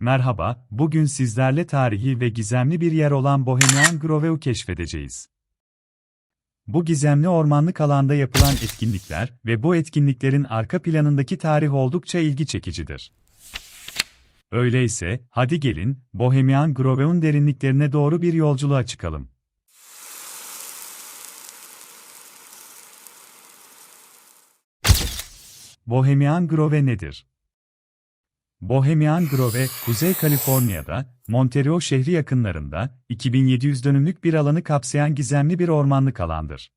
Merhaba, bugün sizlerle tarihi ve gizemli bir yer olan Bohemian Grove'u keşfedeceğiz. Bu gizemli ormanlık alanda yapılan etkinlikler ve bu etkinliklerin arka planındaki tarih oldukça ilgi çekicidir. Öyleyse, hadi gelin, Bohemian Grove'un derinliklerine doğru bir yolculuğa çıkalım. Bohemian Grove nedir? Bohemian Grove, Kuzey Kaliforniya'da, Monterey şehri yakınlarında, 2700 dönümlük bir alanı kapsayan gizemli bir ormanlık alandır.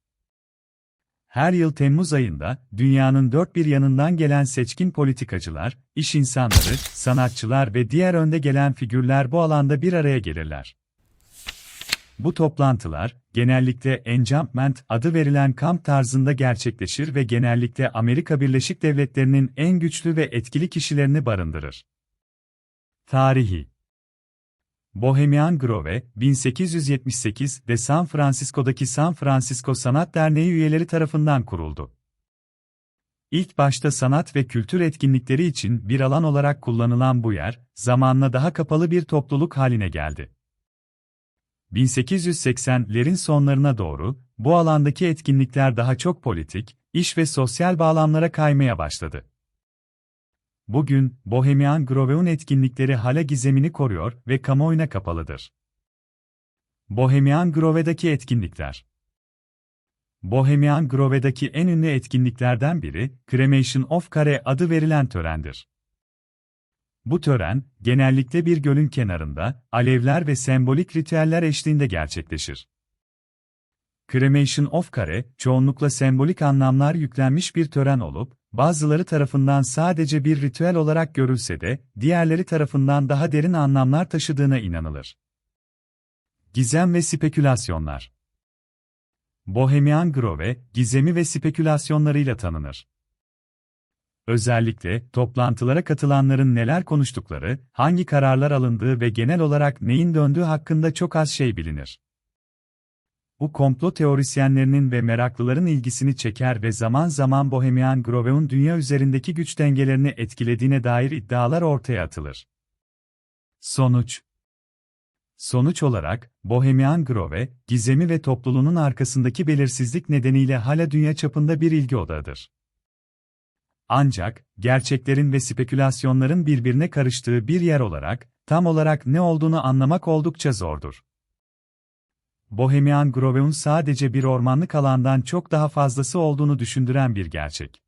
Her yıl Temmuz ayında, dünyanın dört bir yanından gelen seçkin politikacılar, iş insanları, sanatçılar ve diğer önde gelen figürler bu alanda bir araya gelirler. Bu toplantılar, genellikle encampment adı verilen kamp tarzında gerçekleşir ve genellikle Amerika Birleşik Devletleri'nin en güçlü ve etkili kişilerini barındırır. Tarihi Bohemian Grove, 1878'de San Francisco'daki San Francisco Sanat Derneği üyeleri tarafından kuruldu. İlk başta sanat ve kültür etkinlikleri için bir alan olarak kullanılan bu yer, zamanla daha kapalı bir topluluk haline geldi. 1880'lerin sonlarına doğru, bu alandaki etkinlikler daha çok politik, iş ve sosyal bağlamlara kaymaya başladı. Bugün, Bohemian Grove'un etkinlikleri hala gizemini koruyor ve kamuoyuna kapalıdır. Bohemian Grove'daki etkinlikler Bohemian Grove'daki en ünlü etkinliklerden biri, Cremation of Care adı verilen törendir. Bu tören, genellikle bir gölün kenarında, alevler ve sembolik ritüeller eşliğinde gerçekleşir. Cremation of Care, çoğunlukla sembolik anlamlar yüklenmiş bir tören olup, bazıları tarafından sadece bir ritüel olarak görülse de, diğerleri tarafından daha derin anlamlar taşıdığına inanılır. Gizem ve spekülasyonlar Bohemian Grove, gizemi ve spekülasyonlarıyla tanınır. Özellikle, toplantılara katılanların neler konuştukları, hangi kararlar alındığı ve genel olarak neyin döndüğü hakkında çok az şey bilinir. Bu komplo teorisyenlerinin ve meraklıların ilgisini çeker ve zaman zaman Bohemian Grove'un dünya üzerindeki güç dengelerini etkilediğine dair iddialar ortaya atılır. Sonuç Sonuç olarak, Bohemian Grove, gizemi ve topluluğunun arkasındaki belirsizlik nedeniyle hala dünya çapında bir ilgi odağıdır. Ancak, gerçeklerin ve spekülasyonların birbirine karıştığı bir yer olarak, tam olarak ne olduğunu anlamak oldukça zordur. Bohemian Grove'un sadece bir ormanlık alandan çok daha fazlası olduğunu düşündüren bir gerçek.